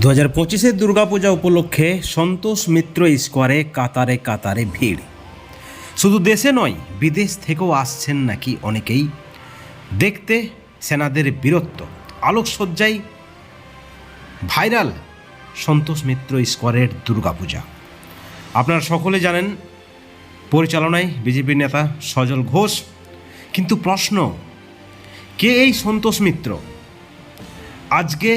দু হাজার পঁচিশের দুর্গাপূজা উপলক্ষে সন্তোষ মিত্র স্কোয়ারে কাতারে কাতারে ভিড়। শুধু দেশে নয়, বিদেশ থেকেও আসছেন নাকি অনেকেই। দেখতে সেনাদের বীরত্ব, আলোকসজ্জায় ভাইরাল সন্তোষ মিত্র স্কোয়ারের দুর্গাপূজা। আপনারা সকলে জানেন, পরিচালনায় বিজেপির নেতা সজল ঘোষ। কিন্তু প্রশ্ন, কে এই সন্তোষ মিত্র? আজকে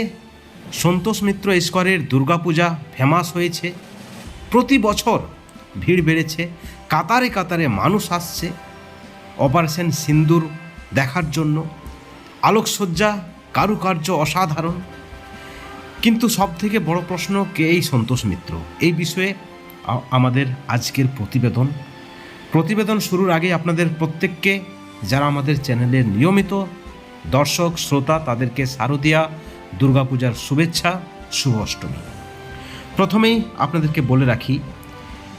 সন্তোষ মিত্র স্কোয়ারের দুর্গাপূজা ফেমাস হয়েছে। প্রতি বছর ভিড় বেড়েছে, কাতারে কাতারে মানুষ আসছে অপারেশন সিন্দুর দেখার জন্য। আলোকসজ্জা কারুকার্য অসাধারণ। কিন্তু সব থেকে বড় প্রশ্ন, কে এই সন্তোষ মিত্র? এই বিষয়ে আমাদের আজকের প্রতিবেদন। প্রতিবেদন শুরুর আগে আপনাদের প্রত্যেককে, যারা আমাদের চ্যানেলের নিয়মিত দর্শক, শ্রোতা, তাদেরকে শারদীয়া দুর্গাপূজার শুভেচ্ছা শুভ অষ্টমী প্রথমেই আপনাদেরকে বলে রাখি,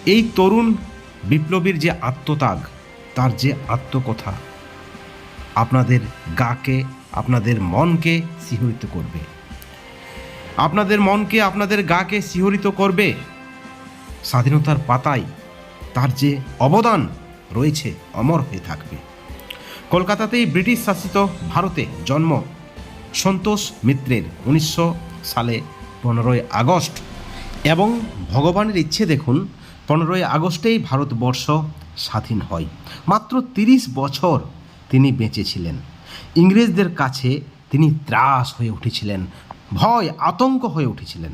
এই তরুণ বিপ্লবীর যে আত্মত্যাগ, তার যে আত্মকথা, আপনাদের গাকে, আপনাদের মনকে শিহরিত করবে। আপনাদের মনকে, আপনাদের গাকে শিহরিত করবে স্বাধীনতার পাতায় তার যে অবদান রয়েছে, অমর হয়ে থাকবে। কলকাতাতেই ব্রিটিশ শাসিত ভারতে জন্ম সন্তোষ মিত্রের উনিশশো সালে পনেরোই আগস্ট। এবং ভগবানের ইচ্ছে দেখুন, পনেরোই আগস্টেই ভারতবর্ষ স্বাধীন হয়। মাত্র তিরিশ বছর তিনি বেঁচেছিলেন। ইংরেজদের কাছে তিনি ত্রাস হয়ে উঠেছিলেন, ভয়, আতঙ্ক হয়ে উঠেছিলেন।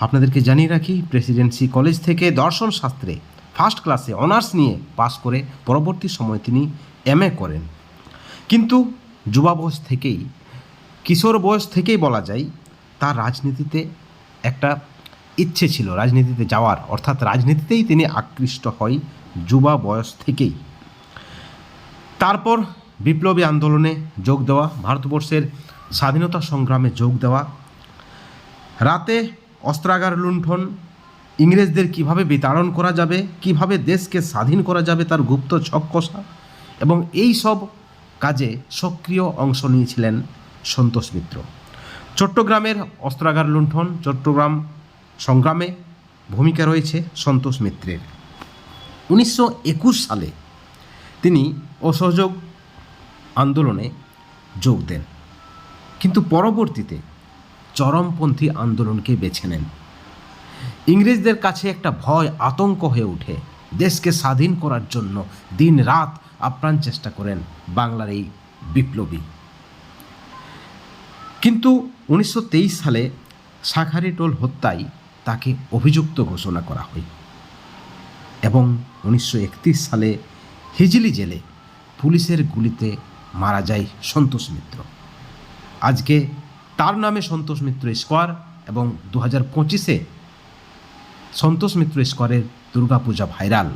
আপনাদেরকে জানিয়ে রাখি, প্রেসিডেন্সি কলেজ থেকে দর্শন শাস্ত্রে ফার্স্ট ক্লাসে অনার্স নিয়ে পাশ করে পরবর্তী সময় তিনি এমএ করেন। কিন্তু যুবা বয়স থেকেই কিশোর বয়স থেকেই বলা যায়, তার রাজনীতিতে একটা ইচ্ছে ছিল, রাজনীতিতে যাওয়ার। অর্থাৎ রাজনীতিতেই তিনি আকৃষ্ট হয় যুবা বয়স থেকেই। তারপর বিপ্লবী আন্দোলনে যোগ দেওয়া, ভারতবর্ষের স্বাধীনতা সংগ্রামে যোগ দেওয়া, রাতে অস্ত্রাগার লুণ্ঠন, ইংরেজদের কীভাবে বিতাড়ন করা যাবে, কীভাবে দেশকে স্বাধীন করা যাবে তার গুপ্ত ছক কষা এবং এই সব কাজে সক্রিয় অংশ নিয়েছিলেন সন্তোষ মিত্র। চট্টগ্রামের অস্ত্রাগার লুণ্ঠন, চট্টগ্রাম সংগ্রামে ভূমিকা রয়েছে সন্তোষ মিত্রের। উনিশশো একুশ সালে তিনি অসহযোগ আন্দোলনে যোগ দেন, কিন্তু পরবর্তীতে চরমপন্থী আন্দোলনকে বেছে নেন। ইংরেজদের কাছে একটা ভয়, আতঙ্ক হয়ে ওঠে, দেশকে স্বাধীন করার জন্য দিন রাত আপ্রাণ চেষ্টা করেন বাংলার এই বিপ্লবী। কিন্তু উনিশশো তেইশ সালে শাখারি টোল হত্যায় তাকে অভিযুক্ত ঘোষণা করা হয় এবং উনিশশো একত্রিশ সালে হিজলি জেলে পুলিশের গুলিতে মারা যায় সন্তোষ মিত্র। আজকে তার নামে সন্তোষ মিত্র স্কোয়ার এবং দু হাজার পঁচিশে সন্তোষ মিত্র স্কোয়ারের দুর্গাপূজা ভাইরাল।